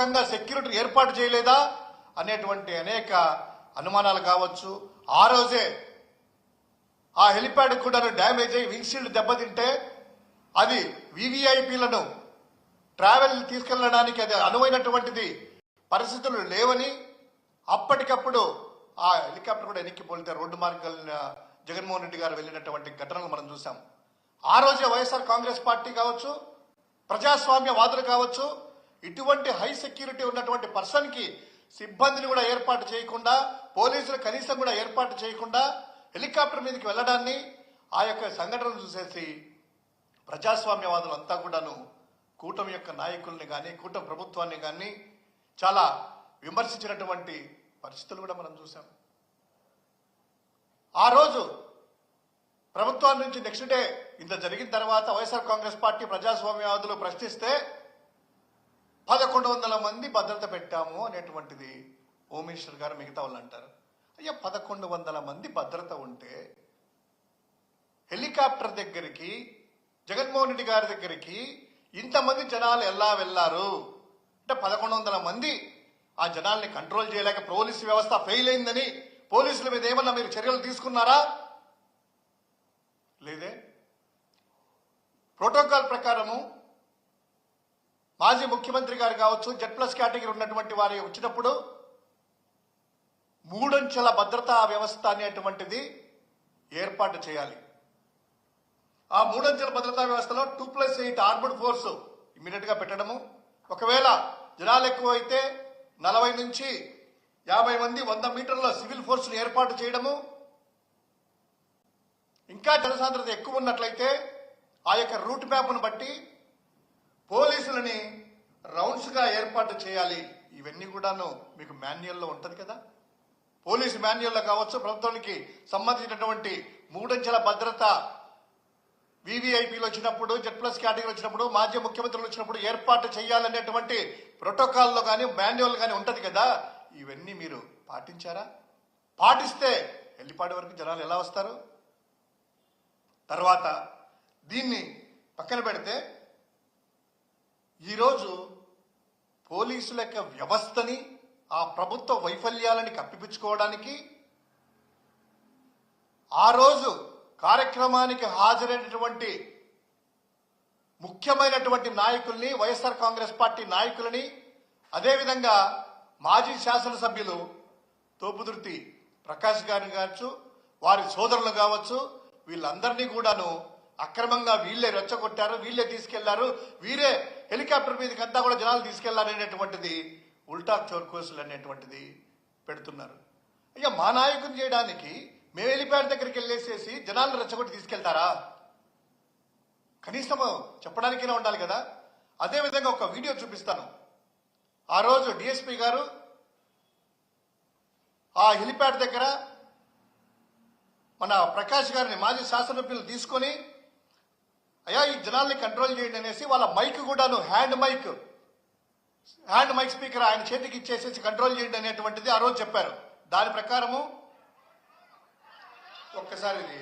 పూర్వకంగా సెక్యూరిటీ ఏర్పాటు చేయలేదా అనేటువంటి అనేక అనుమానాలు కావచ్చు. ఆ రోజే ఆ హెలిప్యాడ్ కూడా డ్యామేజ్ అయ్యి వింగ్షీల్డ్ దెబ్బతింటే అది వివిఐపీలను ట్రావెల్ తీసుకెళ్ళడానికి అది అనువైనటువంటిది పరిస్థితులు లేవని అప్పటికప్పుడు ఆ హెలికాప్టర్ కూడా వెనక్కి రోడ్డు మార్గాల జగన్మోహన్ రెడ్డి గారు వెళ్ళినటువంటి ఘటనలు మనం చూసాం ఆ రోజే వైఎస్ఆర్ కాంగ్రెస్ పార్టీ కావచ్చు ప్రజాస్వామ్య వాదులు కావచ్చు ఇటువంటి హై సెక్యూరిటీ ఉన్నటువంటి పర్సన్కి సిబ్బందిని కూడా ఏర్పాటు చేయకుండా పోలీసులు కనీసం కూడా ఏర్పాటు చేయకుండా హెలికాప్టర్ మీదకి వెళ్ళడాన్ని ఆ యొక్క సంఘటనలు చూసేసి ప్రజాస్వామ్యవాదులు అంతా కూడాను కూటమి యొక్క నాయకుల్ని కానీ కూటమి ప్రభుత్వాన్ని కానీ చాలా విమర్శించినటువంటి పరిస్థితులు కూడా మనం చూసాం ఆ రోజు ప్రభుత్వం నుంచి నెక్స్ట్ డే ఇంత జరిగిన తర్వాత వైఎస్ఆర్ కాంగ్రెస్ పార్టీ ప్రజాస్వామ్యవాదులు ప్రశ్నిస్తే పదకొండు వందల మంది భద్రత పెట్టాము అనేటువంటిది హోమ్ మినిస్టర్ గారు మిగతా వాళ్ళు అంటారు. అయ్యా పదకొండు వందల మంది భద్రత ఉంటే హెలికాప్టర్ దగ్గరికి జగన్మోహన్ రెడ్డి గారి దగ్గరికి ఇంతమంది జనాలు ఎలా వెళ్ళారు? అంటే పదకొండు వందల మంది ఆ జనాల్ని కంట్రోల్ చేయలేక పోలీసు వ్యవస్థ ఫెయిల్ అయిందని పోలీసుల మీద ఏమన్నా మీరు చర్యలు తీసుకున్నారా? లేదే. ప్రోటోకాల్ ప్రకారము మాజీ ముఖ్యమంత్రి గారు కావచ్చు జెడ్ ప్లస్ కేటగిరీ ఉన్నటువంటి వారి వచ్చినప్పుడు మూడంచెల భద్రతా వ్యవస్థ అనేటువంటిది ఏర్పాటు చేయాలి. ఆ మూడంచెల భద్రతా వ్యవస్థలో two plus eight armed force ఇమీడియట్గా పెట్టడము. ఒకవేళ జనాలు ఎక్కువైతే నలభై నుంచి యాభై మంది వంద మీటర్ల సివిల్ ఫోర్స్ను ఏర్పాటు చేయడము. ఇంకా జనసాంద్రత ఎక్కువ ఉన్నట్లయితే ఆ యొక్క రూట్ మ్యాప్ను బట్టి పోలీసులని రౌండ్స్గా ఏర్పాటు చేయాలి. ఇవన్నీ కూడాను మీకు మాన్యువల్లో ఉంటుంది కదా? పోలీసు మాన్యువల్లో కావచ్చు ప్రభుత్వానికి సంబంధించినటువంటి మూడంచెల భద్రత వివిఐపీలు వచ్చినప్పుడు జెడ్ ప్లస్ కేటగిరీ వచ్చినప్పుడు మాజీ ముఖ్యమంత్రులు వచ్చినప్పుడు ఏర్పాటు చేయాలనేటువంటి ప్రోటోకాల్లో కానీ మాన్యువల్ కానీ ఉంటుంది కదా? ఇవన్నీ మీరు పాటించారా? పాటిస్తే ఎల్లిపాటి వరకు జనాలు ఎలా వస్తారు? తర్వాత దీన్ని పక్కన పెడితే ఈరోజు పోలీసుల యొక్క వ్యవస్థని ఆ ప్రభుత్వ వైఫల్యాలని కప్పిపుచ్చుకోవడానికి ఆ రోజు కార్యక్రమానికి హాజరైనటువంటి ముఖ్యమైనటువంటి నాయకుల్ని వైఎస్ఆర్ కాంగ్రెస్ పార్టీ నాయకులని అదేవిధంగా మాజీ శాసనసభ్యులు తోపుదుర్తి ప్రకాష్ గారిని కావచ్చు వారి సోదరులు కావచ్చు వీళ్ళందరినీ కూడాను అక్రమంగా వీళ్ళే రెచ్చగొట్టారు వీళ్ళే తీసుకెళ్ళారు వీరే హెలికాప్టర్ మీదకి అంతా కూడా జనాలు తీసుకెళ్ళారనేటువంటిది ఉల్టా చోర్కోసులు అనేటువంటిది పెడుతున్నారు. అయ్యా మా నాయకుని చేయడానికి మేము హెలిప్యాడ్ దగ్గరికి వెళ్ళేసేసి జనాలను రెచ్చగొట్టి తీసుకెళ్తారా? కనీసం చెప్పడానికైనా ఉండాలి కదా? అదేవిధంగా ఒక వీడియో చూపిస్తాను. ఆ రోజు డిఎస్పీ గారు ఆ హెలిప్యాడ్ దగ్గర మన ప్రకాష్ గారిని మాజీ శాసనసభ్యులు తీసుకొని అయ్యా ఈ జనాల్ని కంట్రోల్ చేయండి అనేసి వాళ్ళ మైక్ కూడాను hand mic hand mic speaker ఆయన చేతికి ఇచ్చేసేసి కంట్రోల్ చేయండి అనేటువంటిది ఆ రోజు చెప్పారు. దాని ప్రకారము ఒక్కసారి ఇది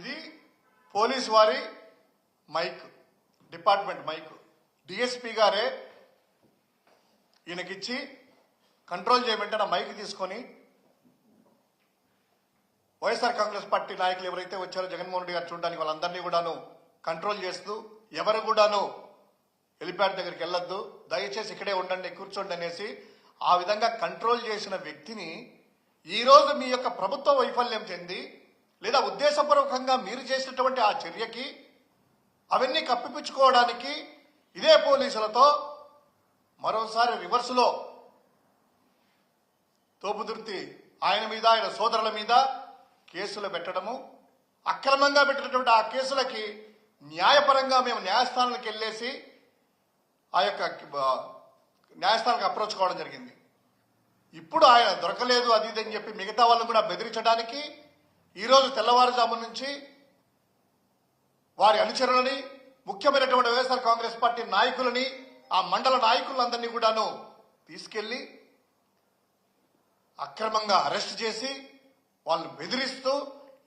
ఇది పోలీస్ వారి మైక్ డిపార్ట్మెంట్ మైక్. డిఎస్పీ గారే ఈయనకిచ్చి కంట్రోల్ చేయమంటే నా మైక్ తీసుకొని వైఎస్ఆర్ కాంగ్రెస్ పార్టీ నాయకులు ఎవరైతే వచ్చారో జగన్మోహన్ రెడ్డి గారు చూడడానికి వాళ్ళందరినీ కూడాను కంట్రోల్ చేస్తూ ఎవరు కూడాను హెలిప్యాడ్ దగ్గరికి వెళ్ళొద్దు. దయచేసి ఇక్కడే ఉండండి కూర్చోండి అనేసి ఆ విధంగా కంట్రోల్ చేసిన వ్యక్తిని ఈ రోజు మీ యొక్క ప్రభుత్వ వైఫల్యం చెంది లేదా ఉద్దేశపూర్వకంగా మీరు చేసినటువంటి ఆ చర్యకి అవన్నీ కప్పిపుచ్చుకోవడానికి ఇదే పోలీసులతో మరోసారి రివర్సులో తోపుదుర్తి ఆయన మీద ఆయన సోదరుల మీద కేసులు పెట్టడము అక్రమంగా పెట్టినటువంటి ఆ కేసులకి న్యాయపరంగా మేము న్యాయస్థానానికి వెళ్ళేసి ఆ యొక్క న్యాయస్థానానికి అప్రోచ్ కావడం జరిగింది. ఇప్పుడు ఆయన దొరకలేదు అది ఇది అని చెప్పి మిగతా వాళ్ళని కూడా బెదిరించడానికి ఈరోజు తెల్లవారుజాము నుంచి వారి అనుచరులని ముఖ్యమైనటువంటి వైఎస్ఆర్ కాంగ్రెస్ పార్టీ నాయకులని ఆ మండల నాయకులందరినీ కూడాను తీసుకెళ్ళి అక్రమంగా అరెస్ట్ చేసి వాళ్ళు బెదిరిస్తూ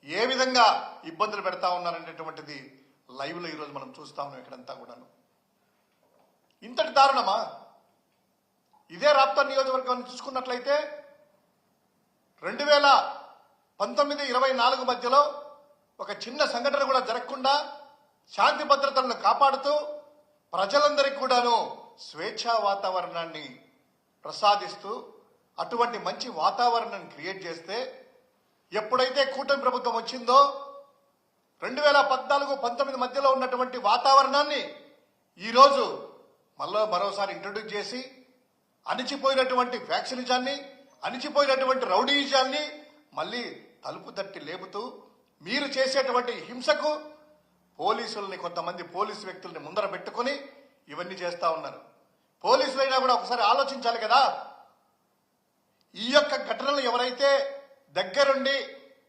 ఏ విధంగా ఇబ్బందులు పెడతా ఉన్నారనేటువంటిది లైవ్లో ఈరోజు మనం చూస్తా ఉన్నాం ఇక్కడంతా కూడాను. ఇంతటి దారుణమా? ఇదే రాప్తా నియోజకవర్గాన్ని చూసుకున్నట్లయితే రెండు వేల పంతొమ్మిది ఇరవై నాలుగు మధ్యలో ఒక చిన్న సంఘటన కూడా జరగకుండా శాంతి భద్రతలను కాపాడుతూ ప్రజలందరికీ కూడాను స్వేచ్ఛా వాతావరణాన్ని ప్రసాదిస్తూ అటువంటి మంచి వాతావరణాన్ని క్రియేట్ చేస్తే ఎప్పుడైతే కూటమి ప్రభుత్వం వచ్చిందో రెండు వేల పద్నాలుగు పంతొమ్మిది మధ్యలో ఉన్నటువంటి వాతావరణాన్ని ఈరోజు మళ్ళా మరోసారి ఇంట్రడ్యూస్ చేసి అణిచిపోయినటువంటి ఫ్యాక్షనిజాన్ని అణిచిపోయినటువంటి రౌడీజాన్ని మళ్ళీ తలుపు తట్టి లేపుతూ మీరు చేసేటువంటి హింసకు పోలీసుల్ని కొంతమంది పోలీసు వ్యక్తుల్ని ముందర పెట్టుకొని ఇవన్నీ చేస్తా ఉన్నారు. పోలీసులైనా కూడా ఒకసారి ఆలోచించాలి కదా. ఈ యొక్క ఘటనలు ఎవరైతే దగ్గరుండి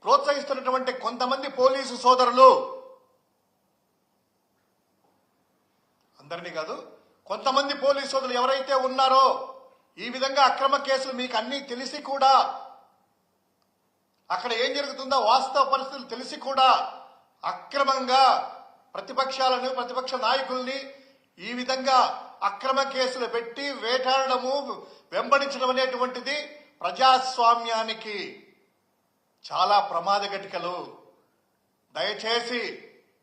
ప్రోత్సహిస్తున్నటువంటి కొంతమంది పోలీసు సోదరులు అందరినీ కాదు కొంతమంది పోలీసు సోదరులు ఎవరైతే ఉన్నారో ఈ విధంగా అక్రమ కేసులు మీకు అన్నీ తెలిసి కూడా అక్కడ ఏం జరుగుతుందో వాస్తవ పరిస్థితులు తెలిసి కూడా అక్రమంగా ప్రతిపక్షాలను ప్రతిపక్ష నాయకుల్ని ఈ విధంగా అక్రమ కేసులు పెట్టి వేటాడము వెంబడించడం అనేటువంటిది ప్రజాస్వామ్యానికి చాలా ప్రమాద ఘటికలు దయచేసి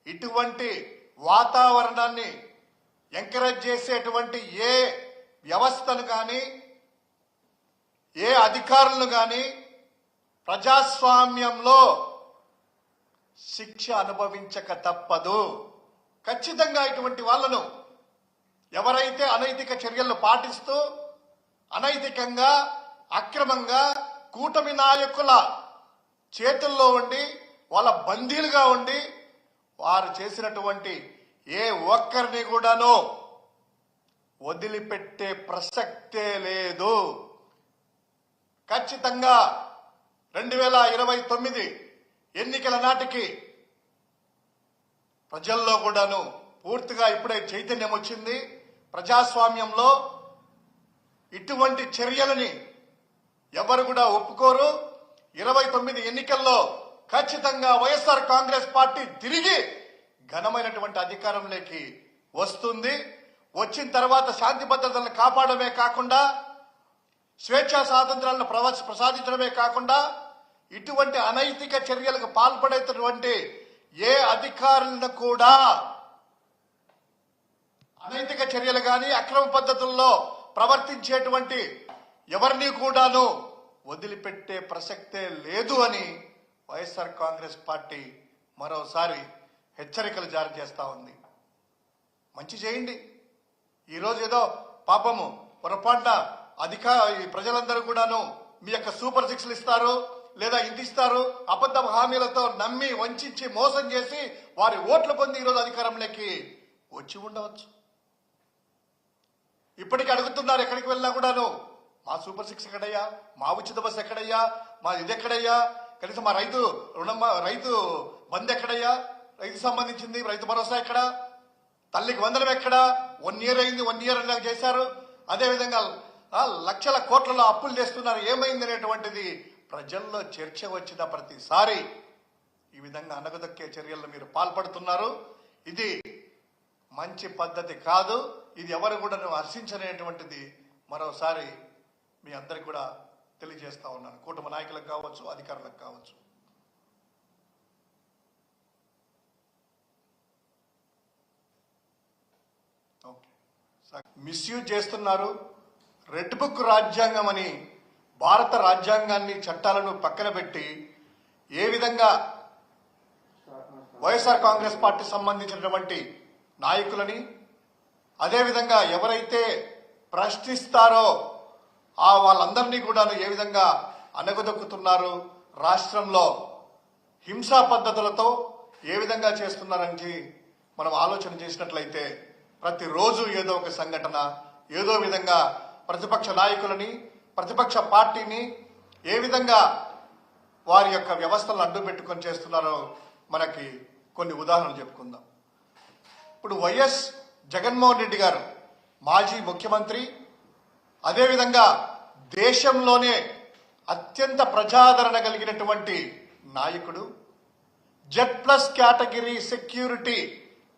ఇటువంటి వాతావరణాన్ని ఎంకరేజ్ చేసేటువంటి ఏ వ్యవస్థను కానీ ఏ అధికారులను కానీ ప్రజాస్వామ్యంలో శిక్ష అనుభవించక తప్పదు. ఖచ్చితంగా ఇటువంటి వాళ్ళను ఎవరైతే అనైతిక చర్యలు పాటిస్తూ అనైతికంగా అక్రమంగా కూటమి నాయకుల చేతుల్లో ఉండి వాళ్ళ బందీలుగా ఉండి వారు చేసినటువంటి ఏ ఒక్కరిని కూడాను వదిలిపెట్టే ప్రసక్తే లేదు. ఖచ్చితంగా రెండు వేల ఇరవై తొమ్మిది ఎన్నికల నాటికి ప్రజల్లో కూడాను పూర్తిగా ఇప్పుడే చైతన్యం వచ్చింది. ప్రజాస్వామ్యంలో ఇటువంటి చర్యలని ఎవరు కూడా ఒప్పుకోరు. ఇరవై తొమ్మిది ఎన్నికల్లో ఖచ్చితంగా వైఎస్ఆర్ కాంగ్రెస్ పార్టీ తిరిగి ఘనమైనటువంటి అధికారంలోకి వస్తుంది. వచ్చిన తర్వాత శాంతి భద్రతలను కాపాడమే కాకుండా స్వేచ్ఛా స్వాతంత్రాలను ప్రవ- ప్రసాదించడమే కాకుండా ఇటువంటి అనైతిక చర్యలకు పాల్పడేటటువంటి ఏ అధికారులను కూడా అనైతిక చర్యలు గాని అక్రమ పద్ధతుల్లో ప్రవర్తించేటువంటి ఎవరిని కూడాను వదిలిపెట్టే ప్రసక్తే లేదు అని వైఎస్ఆర్ కాంగ్రెస్ పార్టీ మరోసారి హెచ్చరికలు జారీ చేస్తా ఉంది. మంచి చేయండి. ఈరోజు ఏదో పాపము పొరపాటున అధికార ప్రజలందరూ కూడాను మీ యొక్క సూపర్ సిక్స్లు ఇస్తారు లేదా ఇంటిస్తారు అబద్ధ హామీలతో నమ్మి వంచి మోసం చేసి వారి ఓట్లు పొంది ఈరోజు అధికారంలోకి వచ్చి ఉండవచ్చు. ఇప్పటికి అడుగుతున్నారు ఎక్కడికి వెళ్ళినా కూడాను మా సూపర్ సిక్స్ ఎక్కడయ్యా? మా ఉచిత బస్సు ఎక్కడయ్యా? మా ఇది ఎక్కడయ్యా? కనీసం మా రైతు రుణం రైతు బంద్ ఎక్కడయ్యా? రైతు సంబంధించింది రైతు భరోసా ఎక్కడ? తల్లికి వందనం ఎక్కడ? వన్ ఇయర్ అయింది వన్ ఇయర్ అన్నా చేశారు. అదేవిధంగా లక్షల కోట్లలో అప్పులు చేస్తున్నారు. ఏమైంది అనేటువంటిది ప్రజల్లో చర్చ వచ్చిన ప్రతిసారి ఈ విధంగా అనగదొక్కే చర్యల్లో మీరు పాల్పడుతున్నారు. ఇది మంచి పద్ధతి కాదు. ఇది ఎవరు కూడా హర్షించనేటువంటిది మరోసారి మీ అందరికి కూడా తెలియజేస్తా ఉన్నాను. కుటుంబ నాయకులకు కావచ్చు అధికారులకు కావచ్చు. ఓకే. మిస్యూజ్ చేస్తున్నారు. రెడ్ బుక్ రాజ్యాంగం అని భారత రాజ్యాంగాన్ని చట్టాలను పక్కన పెట్టి ఏ విధంగా వైఎస్ఆర్ కాంగ్రెస్ పార్టీ సంబంధించినటువంటి నాయకులని అదేవిధంగా ఎవరైతే ప్రశ్నిస్తారో ఆ వాళ్ళందరినీ కూడా ఏ విధంగా అనగదొక్కుతున్నారు రాష్ట్రంలో హింసా పద్ధతులతో ఏ విధంగా చేస్తున్నారని మనం ఆలోచన చేసినట్లయితే ప్రతిరోజు ఏదో ఒక సంఘటన ఏదో విధంగా ప్రతిపక్ష నాయకులని ప్రతిపక్ష పార్టీని ఏ విధంగా వారి యొక్క వ్యవస్థలను అడ్డు పెట్టుకొని చేస్తున్నారో మనకి కొన్ని ఉదాహరణలు చెప్పుకుందాం. ఇప్పుడు వైఎస్ జగన్మోహన్ రెడ్డి గారు మాజీ ముఖ్యమంత్రి అదేవిధంగా దేశంలోనే అత్యంత ప్రజాదరణ కలిగినటువంటి నాయకుడు జెడ్ ప్లస్ కేటగిరీ సెక్యూరిటీ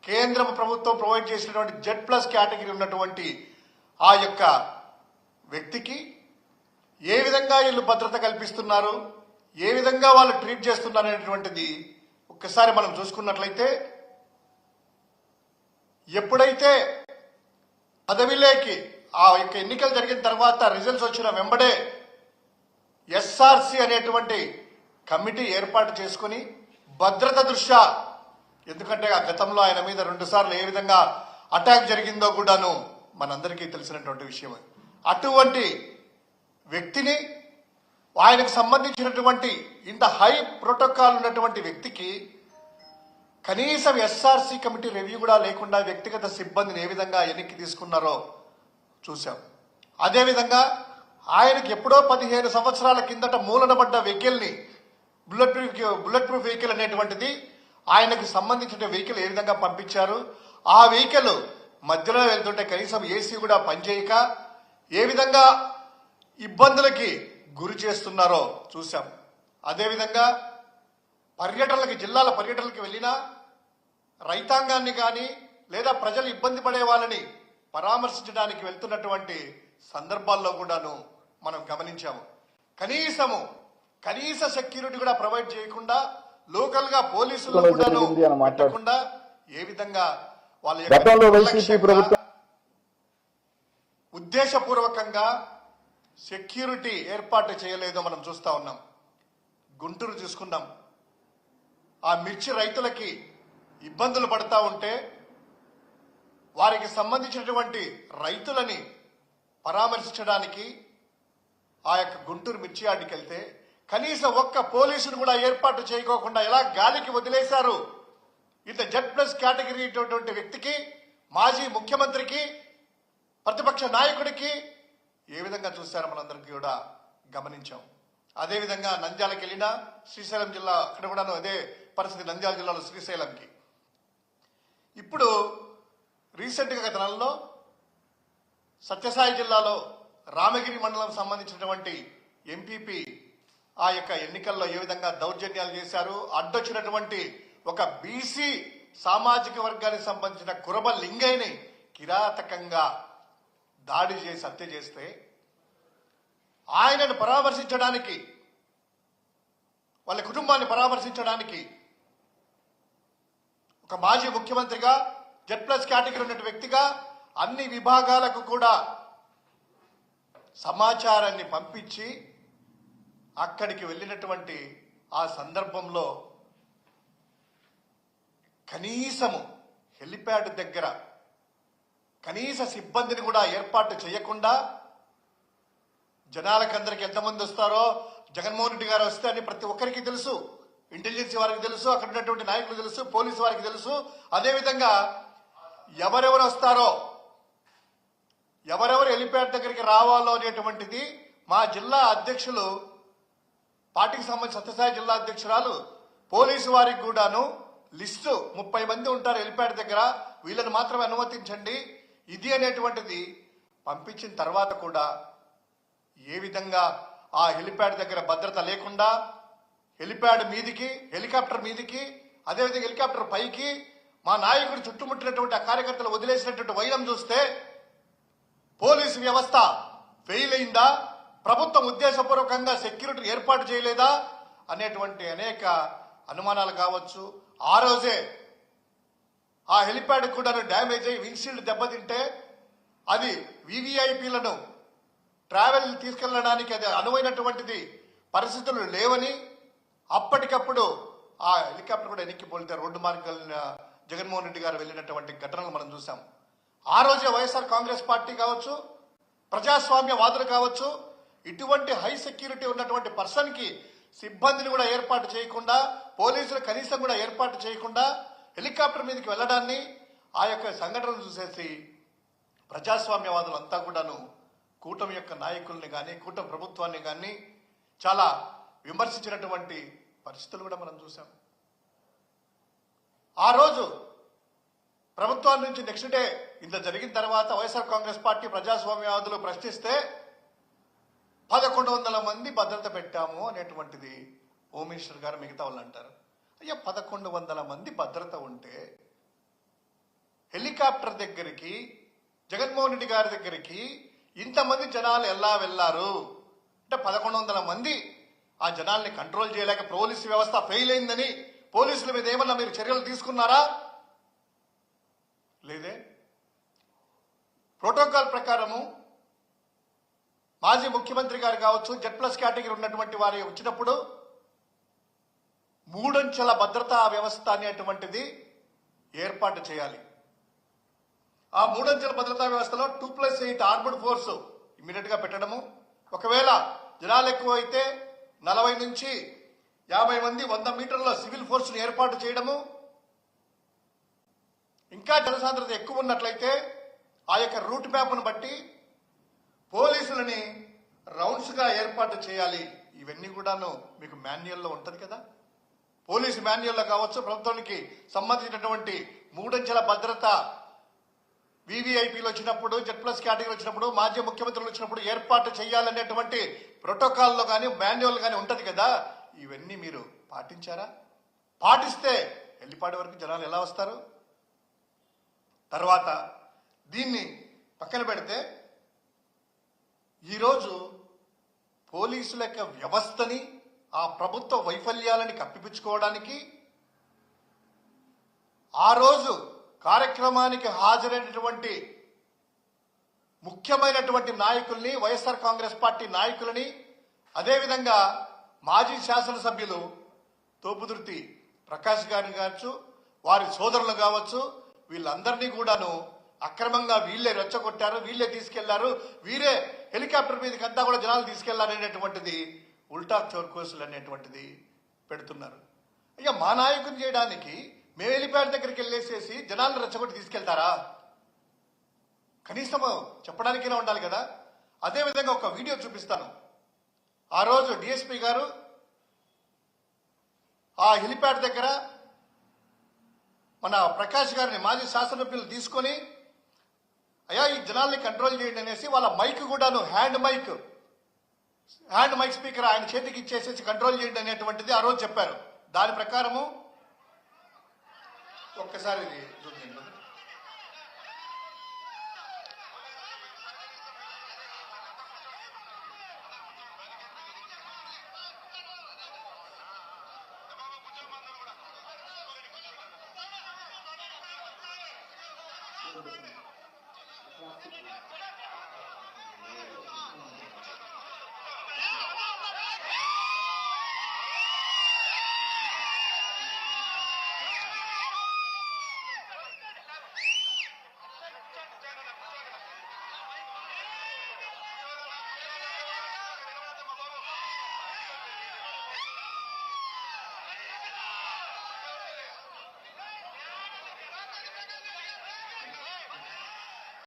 కేంద్ర ప్రభుత్వం ప్రొవైడ్ చేసినటువంటి జెడ్ ప్లస్ కేటగిరీ ఉన్నటువంటి ఆ యొక్క వ్యక్తికి ఏ విధంగా వీళ్ళు భద్రత కల్పిస్తున్నారు ఏ విధంగా వాళ్ళు ట్రీట్ చేస్తున్నారు అనేటువంటిది ఒక్కసారి మనం చూసుకున్నట్లయితే ఎప్పుడైతే పదవిలోకి ఆ యొక్క ఎన్నికలు జరిగిన తర్వాత రిజల్ట్స్ వచ్చిన వెంబడే ఎస్ఆర్సి అనేటువంటి కమిటీ ఏర్పాటు చేసుకుని భద్రత దృష్ట్యా ఎందుకంటే ఆ గతంలో ఆయన మీద రెండు సార్లు ఏ విధంగా అటాక్ జరిగిందో కూడాను మనందరికీ తెలిసినటువంటి విషయం అటువంటి వ్యక్తిని ఆయనకు సంబంధించినటువంటి ఇంత హై ప్రోటోకాల్ ఉన్నటువంటి వ్యక్తికి కనీసం ఎస్ఆర్సీ కమిటీ రివ్యూ కూడా లేకుండా వ్యక్తిగత సిబ్బందిని ఏ విధంగా ఎన్నికి తీసుకున్నారో చూశాం. అదేవిధంగా ఆయనకి ఎప్పుడో పదిహేను సంవత్సరాల కిందట మూలనబడ్డ వెహికల్ని bullet proof bullet proof vehicle అనేటువంటిది ఆయనకు సంబంధించిన వెహికల్ ఏ విధంగా పంపించారు ఆ వెహికల్ మధ్యలో వెళ్తుంటే కనీసం ఏసీ కూడా పనిచేయక ఏ విధంగా ఇబ్బందులకి గురి చేస్తున్నారో చూశాం. అదేవిధంగా పర్యటనలకి జిల్లాల పర్యటనలకు వెళ్ళినా రైతాంగాన్ని కానీ లేదా ప్రజలు ఇబ్బంది పడే వాళ్ళని పరామర్శించడానికి వెళ్తున్నటువంటి సందర్భాల్లో కూడాను మనం గమనించాము. కనీసము కనీస సెక్యూరిటీ కూడా ప్రొవైడ్ చేయకుండా లోకల్గా పోలీసులు కూడాను పెట్టకుండా ఏ విధంగా వాళ్ళ యొక్క గతంలో వైసీపీ నిర్లక్ష్యంగా, ప్రభుత్వం ఉద్దేశపూర్వకంగా సెక్యూరిటీ ఏర్పాటు చేయలేదో మనం చూస్తా ఉన్నాం. గుంటూరు చూసుకున్నాం ఆ మిర్చి రైతులకి ఇబ్బందులు పడతా ఉంటే వారికి సంబంధించినటువంటి రైతులని పరామర్శించడానికి ఆ యొక్క గుంటూరు మిర్చి ఆడికి వెళ్తే కనీసం ఒక్క పోలీసును కూడా ఏర్పాటు చేయకోకుండా ఎలా గాలికి వదిలేశారు? ఇంత జెడ్ ప్లస్ కేటగిరీ వ్యక్తికి మాజీ ముఖ్యమంత్రికి ప్రతిపక్ష నాయకుడికి ఏ విధంగా చూశారో మనందరికీ కూడా గమనించాం. అదేవిధంగా నంద్యాలకు వెళ్ళినా శ్రీశైలం జిల్లా అక్కడ కూడా అదే పరిస్థితి నంద్యాల జిల్లాలో శ్రీశైలంకి. ఇప్పుడు రీసెంట్గా గత నెలలో సత్యసాయి జిల్లాలో రామగిరి మండలం సంబంధించినటువంటి ఎంపీపీ ఆ యొక్క ఎన్నికల్లో ఏ విధంగా దౌర్జన్యాలు చేశారు అడ్డొచ్చినటువంటి ఒక బీసీ సామాజిక వర్గానికి సంబంధించిన కురబ లింగైని కిరాతకంగా దాడి చేసి హత్య చేస్తే ఆయనను పరామర్శించడానికి వాళ్ళ కుటుంబాన్ని పరామర్శించడానికి ఒక మాజీ ముఖ్యమంత్రిగా జెడ్ ప్లస్ కేటగిరీ ఉన్న వ్యక్తిగా అన్ని విభాగాలకు కూడా సమాచారాన్ని పంపించి అక్కడికి వెళ్ళినటువంటి ఆ సందర్భంలో కనీసము హెలిప్యాడ్ దగ్గర కనీస సిబ్బందిని కూడా ఏర్పాటు చేయకుండా జనాలకందరికి ఎంతమంది వస్తారో జగన్మోహన్ రెడ్డి గారు వస్తే అని ప్రతి ఒక్కరికి తెలుసు. ఇంటెలిజెన్స్ వారికి తెలుసు అక్కడ ఉన్నటువంటి నాయకులు తెలుసు పోలీసు వారికి తెలుసు. అదేవిధంగా ఎవరెవరు వస్తారో ఎవరెవరు హెలిప్యాడ్ దగ్గరికి రావాలో అనేటువంటిది మా జిల్లా అధ్యక్షులు పార్టీకి సంబంధించి సత్యసాయి జిల్లా అధ్యక్షురాలు పోలీసు వారికి కూడాను లిస్టు ముప్పై మంది ఉంటారు హెలిప్యాడ్ దగ్గర. వీళ్ళని మాత్రమే అనుమతించండి. ఇది అనేటువంటిది పంపించిన తర్వాత కూడా ఏ విధంగా ఆ హెలిప్యాడ్ దగ్గర భద్రత లేకుండా హెలిప్యాడ్ మీదికి హెలికాప్టర్ మీదికి అదేవిధంగా హెలికాప్టర్ పైకి మా నాయకుడు చుట్టుముట్టినటువంటి ఆ కార్యకర్తలు వదిలేసినటువంటి వైరం చూస్తే పోలీసు వ్యవస్థ ఫెయిల్ అయిందా? ప్రభుత్వం ఉద్దేశపూర్వకంగా సెక్యూరిటీ ఏర్పాటు చేయలేదా? అనేటువంటి అనేక అనుమానాలు కావచ్చు. ఆ రోజే ఆ హెలిప్యాడ్ కూడా డ్యామేజ్ అయ్యి వింగ్షీల్డ్ దెబ్బతింటే అది వివిఐపీలను ట్రావెల్ తీసుకెళ్ళడానికి అది అనువైనటువంటిది పరిస్థితులు లేవని అప్పటికప్పుడు ఆ హెలికాప్టర్ కూడా ఎన్నిక్కి పోలితే రోడ్డు మార్గం జగన్మోహన్ రెడ్డి గారు వెళ్ళినటువంటి ఘటనలు మనం చూసాం ఆ రోజే వైఎస్ఆర్ కాంగ్రెస్ పార్టీ కావచ్చు ప్రజాస్వామ్యవాదులు కావచ్చు ఇటువంటి హై సెక్యూరిటీ ఉన్నటువంటి పర్సన్కి సిబ్బందిని కూడా ఏర్పాటు చేయకుండా పోలీసులు కనీసం కూడా ఏర్పాటు చేయకుండా హెలికాప్టర్ మీదకి వెళ్ళడాన్ని ఆ యొక్క సంఘటనను చూసేసి ప్రజాస్వామ్యవాదులు అంతా కూడాను కూటమి యొక్క నాయకుల్ని కానీ కూటమి ప్రభుత్వాన్ని కానీ చాలా విమర్శించినటువంటి పరిస్థితులు కూడా మనం చూసాం ఆ రోజు ప్రభుత్వం నుంచి నెక్స్ట్ డే ఇంత జరిగిన తర్వాత వైఎస్ఆర్ కాంగ్రెస్ పార్టీ ప్రజాస్వామ్యవాదులు ప్రశ్నిస్తే పదకొండు వందల మంది భద్రత పెట్టాము అనేటువంటిది హోమ్ మినిస్టర్ గారు మిగతా వాళ్ళు అంటారు అయ్యా పదకొండు వందల మంది భద్రత ఉంటే హెలికాప్టర్ దగ్గరికి జగన్మోహన్ రెడ్డి గారి దగ్గరికి ఇంతమంది జనాలు ఎలా వెళ్ళారు? అంటే పదకొండు వందల మంది ఆ జనాల్ని కంట్రోల్ చేయలేక పోలీసు వ్యవస్థ ఫెయిల్ అయిందని పోలీసుల మీద ఏమన్నా మీరు చర్యలు తీసుకున్నారా? లేదే? ప్రోటోకాల్ ప్రకారము మాజీ ముఖ్యమంత్రి గారు కావచ్చు జెడ్ ప్లస్ కేటగిరీ ఉన్నటువంటి వారి వచ్చినప్పుడు మూడంచెల భద్రతా వ్యవస్థ అనేటువంటిది ఏర్పాటు చేయాలి. ఆ మూడంచెల భద్రతా వ్యవస్థలో two plus eight armed force ఇమీడియట్గా పెట్టడము. ఒకవేళ జనాలు ఎక్కువ అయితే నలభై నుంచి యాభై మంది వంద మీటర్ల సివిల్ ఫోర్స్ ఏర్పాటు చేయడము. ఇంకా జనసాంద్రత ఎక్కువ ఉన్నట్లయితే ఆ యొక్క రూట్ మ్యాప్ను బట్టి పోలీసులని రౌండ్స్గా ఏర్పాటు చేయాలి. ఇవన్నీ కూడాను మీకు మాన్యువల్లో ఉంటుంది కదా. పోలీసు మాన్యువల్లో కావచ్చు ప్రభుత్వానికి సంబంధించినటువంటి మూడంచెల భద్రత వివిఐపీలు వచ్చినప్పుడు జెడ్ ప్లస్ కేటగిరీ వచ్చినప్పుడు మాజీ ముఖ్యమంత్రులు వచ్చినప్పుడు ఏర్పాటు చేయాలనేటువంటి ప్రోటోకాల్లో కానీ మాన్యువల్ కానీ ఉంటుంది కదా. ఇవన్నీ మీరు పాటించారా? పాటిస్తే ఎల్లిపాటి వరకు జనాలు ఎలా వస్తారు? తర్వాత దీన్ని పక్కన పెడితే ఈరోజు పోలీసుల యొక్క వ్యవస్థని ఆ ప్రభుత్వ వైఫల్యాలని కప్పిపుచ్చుకోవడానికి ఆ రోజు కార్యక్రమానికి హాజరైనటువంటి ముఖ్యమైనటువంటి నాయకుల్ని వైఎస్ఆర్ కాంగ్రెస్ పార్టీ నాయకులని అదేవిధంగా మాజీ శాసనసభ్యులు తోపుదుర్తి ప్రకాష్ గారిని కావచ్చు వారి సోదరులు కావచ్చు వీళ్ళందరినీ కూడాను అక్రమంగా వీళ్ళే రెచ్చగొట్టారు వీళ్ళే తీసుకెళ్ళారు వీరే హెలికాప్టర్ మీదకి అంతా కూడా జనాలు తీసుకెళ్ళారనేటువంటిది ఉల్టా చోర్కోసులు అనేటువంటిది పెడుతున్నారు. అయ్యా మా నాయకుని చేయడానికి మేము హెలిప్యాడ్ దగ్గరికి వెళ్ళేసేసి జనాలను రెచ్చగొట్టి తీసుకెళ్తారా? కనీసం చెప్పడానికైనా ఉండాలి కదా? అదేవిధంగా ఒక వీడియో చూపిస్తాను. ఆ రోజు డిఎస్పీ గారు ఆ హెలిప్యాడ్ దగ్గర మన ప్రకాష్ గారిని మాజీ శాసనసభ్యులు తీసుకొని అయ్యా ఈ జనాల్ని కంట్రోల్ చేయండి అనేసి వాళ్ళ మైక్ కూడాను hand mic hand mic speaker ఆయన చేతికి ఇచ్చేసేసి కంట్రోల్ చేయండి అనేటువంటిది ఆ రోజు చెప్పారు దాని ప్రకారము ఒక్కసారి